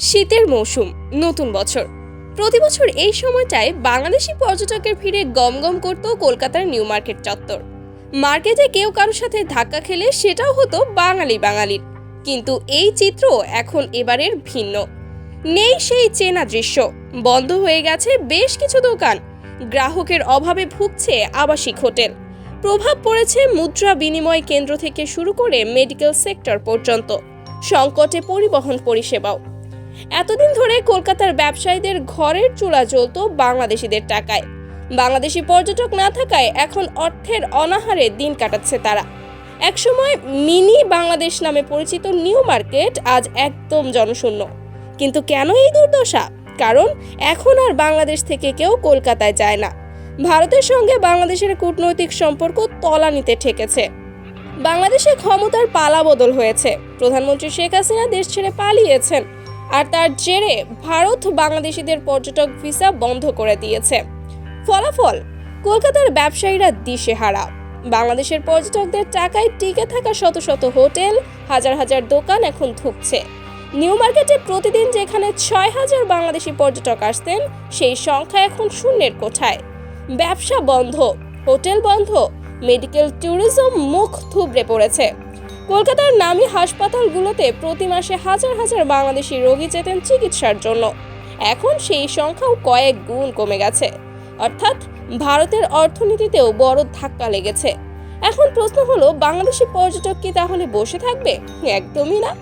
শীতের মৌসুম, নতুন বছর। প্রতি বছর এই সময়টায় বাংলাদেশি পর্যটকের ভিড়ে গমগম করত কলকাতার নিউ মার্কেট চত্বর। মার্কেটে কেউ কারোর সাথে ধাক্কা খেলে সেটাও হতো বাঙালি বাঙালির। কিন্তু এই চিত্র এখন এবারের ভিন্ন। নেই সেই চেনা দৃশ্য। বন্ধ হয়ে গেছে বেশ কিছু দোকান। গ্রাহকের অভাবে ভুগছে আবাসিক হোটেল। প্রভাব পড়েছে মুদ্রা বিনিময় কেন্দ্র থেকে শুরু করে মেডিকেল সেক্টর পর্যন্ত। সংকটে পরিবহন পরিষেবাও। এতদিন ধরে কলকাতার ব্যবসায়ীদের ঘরের চুলা জ্বলত বাংলাদেশিদের টাকায়। বাংলাদেশি পর্যটক না থাকায় এখন অর্থের অনাহারে দিন কাটাচ্ছে তারা। একসময় মিনি বাংলাদেশ নামে পরিচিত নিউ মার্কেট আজ একদম জনশূন্য। কিন্তু কেন এই দুর্দশা? কারণ এখন আর বাংলাদেশ থেকে কেউ কলকাতায় যায় না। ভারতের সঙ্গে বাংলাদেশের কূটনৈতিক সম্পর্ক তলানিতে ঠেকেছে। বাংলাদেশে ক্ষমতার পালা বদল হয়েছে। প্রধানমন্ত্রী শেখ হাসিনা দেশ ছেড়ে পালিয়েছেন। আর তার জেরে ভারত বাংলাদেশিদের পর্যটক ভিসা বন্ধ করে দিয়েছে। ফলাফল, কলকাতার ব্যবসায়ীরা দিশেহারা। বাংলাদেশের পর্যটকদের টাকায় টিকে থাকা শত শত হোটেল, হাজার হাজার দোকান এখন ধুঁকছে। নিউ মার্কেটে প্রতিদিন যেখানে ছয় হাজার বাংলাদেশি পর্যটক আসতেন, সেই সংখ্যা এখন শূন্যের কোঠায়। ব্যবসা বন্ধ, হোটেল বন্ধ, মেডিকেল ট্যুরিজম মুখ থুবড়ে পড়েছে। কলকাতার নামী হাসপাতালগুলোতে প্রতি মাসে হাজার হাজার বাংলাদেশি রোগী যেতেন চিকিৎসার জন্য। এখন সেই সংখ্যাও কয়েক গুণ কমে গেছে। অর্থাৎ ভারতের অর্থনীতিতেও বড় ধাক্কা লেগেছে। এখন প্রশ্ন হলো, বাংলাদেশি পর্যটক কি তাহলে বসে থাকবে? একদমই না।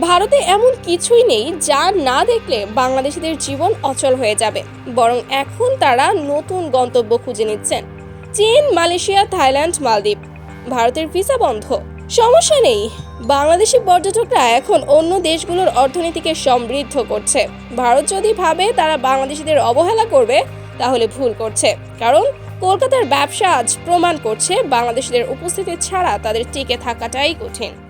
ভারতে এমন কিছুই নেই যা না দেখলে বাংলাদেশিদের জীবন অচল হয়ে যাবে। বরং এখন তারা নতুন গন্তব্য খুঁজে নিচ্ছেন। চীন, মালয়েশিয়া, থাইল্যান্ড, মালদ্বীপ। ভারতের ভিসা বন্ধ। সমস্যা নেই। বাংলাদেশি পর্যটকরা এখন অন্য দেশগুলোর অর্থনীতিকে সমৃদ্ধ করছে। ভারত যদি ভাবে তারা বাংলাদেশিদের অবহেলা করবে, তাহলে ভুল করছে। কারণ কলকাতার ব্যবসা আজ প্রমাণ করছে, বাংলাদেশিদের উপস্থিতি ছাড়া তাদের টিকে থাকাটাই কঠিন।